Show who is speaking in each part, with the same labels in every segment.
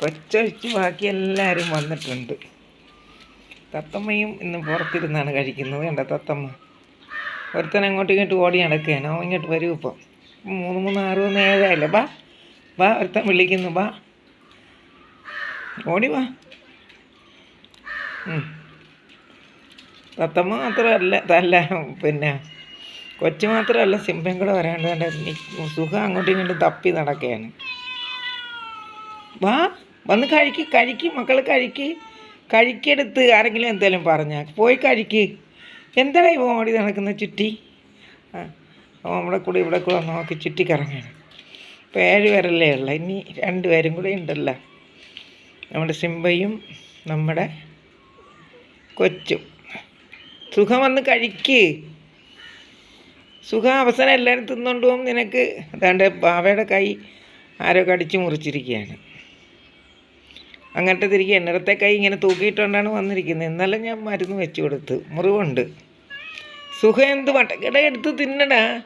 Speaker 1: കൊച്ചൊഴിച്ച് ബാക്കി എല്ലാവരും വന്നിട്ടുണ്ട്. തത്തമ്മയും ഇന്ന് പുറത്തിരുന്നാണ് കഴിക്കുന്നത്. കണ്ട തത്തമ്മ? ഒരുത്തൻ അങ്ങോട്ടും ഇങ്ങോട്ടും ഓടി നടക്കുകയാണ്. അവൻ ഇങ്ങോട്ട് വരൂ ഇപ്പം. മൂന്ന് മൂന്ന് ആറ് മൂന്ന് ഏഴായില്ല? ബാ ബാ ഒരുത്തൻ വിളിക്കുന്നു ബാ. ഓടി വാ. തത്തമ്മ മാത്രമല്ല അല്ല പിന്നെ കൊച്ചു മാത്രമല്ല സിംഹം കൂടെ വരാണ്ട് സുഖം അങ്ങോട്ടും ഇങ്ങോട്ടും തപ്പി നടക്കുകയാണ്. വാ വന്ന് കഴിക്ക് കഴിക്ക് മക്കൾ കഴിക്ക്. കഴിക്കെടുത്ത് ആരെങ്കിലും എന്തെങ്കിലും പറഞ്ഞാൽ പോയി കഴിക്ക്. എന്തായി ഓടി നടക്കുന്ന ചുറ്റി? ആ നമ്മുടെ കൂടെ ഇവിടെ കൂടെ നോക്കി ചുറ്റി കറങ്ങാണ് ഇപ്പോൾ ഏഴ് പേരല്ലേ ഉള്ള. ഇനി രണ്ട് പേരും കൂടെ ഉണ്ടല്ലോ. നമ്മുടെ സിംബയും നമ്മുടെ കൊച്ചും. സുഖം വന്ന് കഴിക്ക്. സുഖം അവസരം എല്ലാവരും തിന്നുകൊണ്ട് പോകും നിനക്ക്. അതാണ്ട് ബാവയുടെ കൈ ആരോ കടിച്ചു മുറിച്ചിരിക്കുകയാണ്. അങ്ങനത്തെ തിരികെ എന്നിടത്തെ കൈ ഇങ്ങനെ തൂക്കിയിട്ടുകൊണ്ടാണ് വന്നിരിക്കുന്നത്. ഇന്നലെ ഞാൻ മരുന്ന് വെച്ച് കൊടുത്തു. മുറിവുണ്ട്. സുഖം എന്ത് വട്ടക്കട എടുത്ത് തിന്നടാ.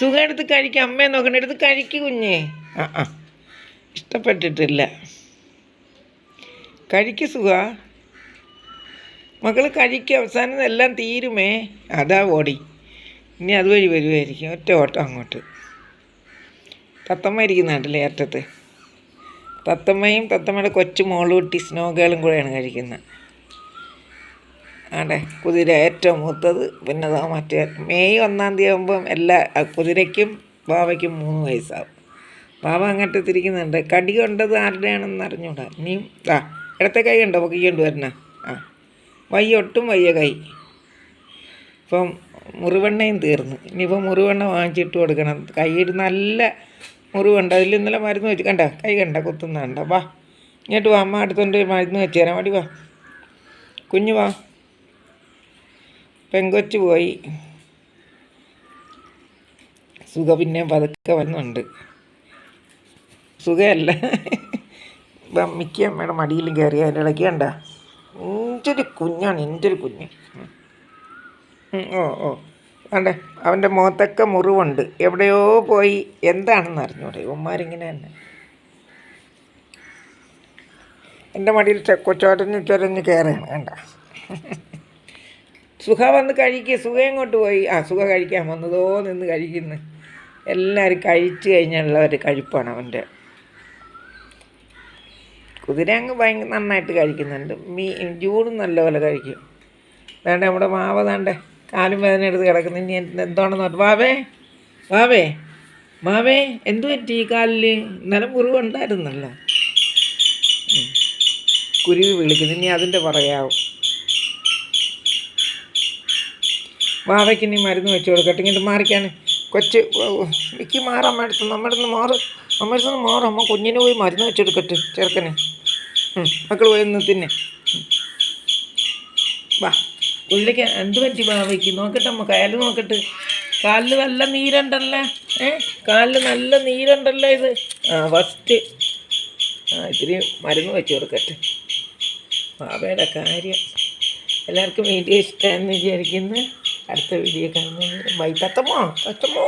Speaker 1: സുഖം എടുത്ത് കഴിക്കുക അമ്മയെ നോക്കണ്ട. എടുത്ത് കഴിക്കു കുഞ്ഞേ. ആ ആ. ഇഷ്ടപ്പെട്ടിട്ടില്ല. കഴിക്ക് സുഖ മക്കൾ കഴിക്കുക അവസാനം എല്ലാം തീരുമേ. അതാ ഓടി. ഇനി അതുവഴി വരുമായിരിക്കും ഒറ്റ ഓട്ടം അങ്ങോട്ട്. തത്തമ്മ ഇരിക്കുന്നുണ്ടല്ലേ അറ്റത്ത്. തത്തമ്മയും തത്തമ്മയുടെ കൊച്ചു മോളൂട്ടി സ്നോ ഗേളും കൂടെയാണ് കഴിക്കുന്നത്. ആടെ കുതിര ഏറ്റവും മൂത്തത് പിന്നെ അതാ മറ്റേ മെയ് ഒന്നാം തീയതി ആകുമ്പം എല്ലാ കുതിരയ്ക്കും ബാവയ്ക്കും മൂന്ന് വയസ്സാവും. ബാബ അങ്ങോട്ട് തിരിക്കുന്നുണ്ട്. കടി കൊണ്ടത് ആരുടെയാണെന്ന് അറിഞ്ഞൂടാ. ഇനിയും ആ ഇടത്തെ കൈ ഉണ്ടോ പൊക്കിക്കൊണ്ട് വരണ. ആ വയ്യ ഒട്ടും വയ്യ കൈ. ഇപ്പം മുറിവെണ്ണയും തീർന്നു. ഇനിയിപ്പോൾ മുറിവെണ്ണ വാങ്ങിച്ചിട്ട് കൊടുക്കണം. കൈയിൽ നല്ല മുറിവുണ്ട് അതിൽ ഇന്നലെ മരുന്ന് വെച്ച് കണ്ട? കൈ കണ്ട? കുത്തുന്ന കണ്ട? വാ. ഇങ്ങോട്ട് വാ. അമ്മ അടുത്തോണ്ട് മരുന്ന് വെച്ച് തരാം. മടി വാ. കുഞ്ഞു വാ. പെങ്കൊച്ച് പോയി. സുഖ. പിന്നെ പതുക്കെ വന്നുണ്ട്. സുഖമല്ല. മിക്ക അമ്മയുടെ മടിയിലും കയറി അതിന്റെ ഇടയ്ക്ക് കണ്ട? എന്റെ ഒരു കുഞ്ഞാണ് എന്റെ ഒരു കുഞ്ഞ് ഓ ഓ. വേണ്ടേ അവന്റെ മുഖത്തൊക്കെ മുറിവുണ്ട്. എവിടെയോ പോയി. എന്താണെന്ന് അറിഞ്ഞൂടെ? ഇവന്മാരിങ്ങനെ തന്നെ. എന്റെ മടിയിൽ കൊച്ചോട്ടഞ്ഞ് ചൊരഞ്ഞ് കയറുകയാണ് വേണ്ട സുഖ വന്ന് കഴിക്കുക സുഖ എങ്ങോട്ട് പോയി? ആ സുഖ കഴിക്കാൻ വന്നതോ നിന്ന് കഴിക്കുന്നു. എല്ലാവരും കഴിച്ചു കഴിഞ്ഞുള്ള ഒരു കഴിപ്പാണ് അവന്റെ. കുതിര അങ്ങ് ഭയങ്കര നന്നായിട്ട് കഴിക്കുന്നുണ്ട്. മീ ജൂണും നല്ലപോലെ കഴിക്കും. വേണ്ട നമ്മുടെ മാവ് താണ്ടേ. കാലും വേദന എടുത്ത് കിടക്കുന്നു. ഇനി എന്ത് എന്താണെന്ന് പറഞ്ഞു വാവേ വാവേ മാവേ എന്തു പറ്റി ഈ കാലിൽ ഇന്നലെ മുറിവുണ്ടായിരുന്നല്ലോ. കുരുവി വിളിക്കുന്നു. ഇനി അതിന്റെ പറയാവും വാവയ്ക്ക് ഇനി മരുന്ന് വെച്ച് കൊടുക്കട്ടെ. ഇങ്ങോട്ട് മാറിക്കാണ് കൊച്ച് എനിക്ക് മാറാൻ മേടത്ത് നമ്മുടെ നിന്ന് മാറ്. നമ്മുടെ നിന്ന് മാറും. അമ്മ കുഞ്ഞിന് പോയി മരുന്ന് വെച്ചെടുക്കട്ടെ ചെറുക്കനെ. മക്കൾ പോയി നിന്ന് തിന്നെ. വാ. ഉള്ളിലേക്ക് എന്ത് പറ്റി ബാവയ്ക്ക് നോക്കട്ടെ അമ്മ കാൽ നോക്കട്ടെ. കാലിൽ നല്ല നീരുണ്ടല്ലേ? ഏ? കാലിൽ നല്ല നീരുണ്ടല്ലേ ഇത്? ആ ഫസ്റ്റ് ആ ഇത്തിരി മരുന്ന് വെച്ച് കൊടുക്കട്ടെ. ബാബയുടെ കാര്യം. എല്ലാവർക്കും വീഡിയോ ഇഷ്ടമെന്ന് വിചാരിക്കുന്നു. അടുത്ത വീഡിയോ കാണുന്നത് ബൈ തത്തമ്മോ തത്തമ്മോ.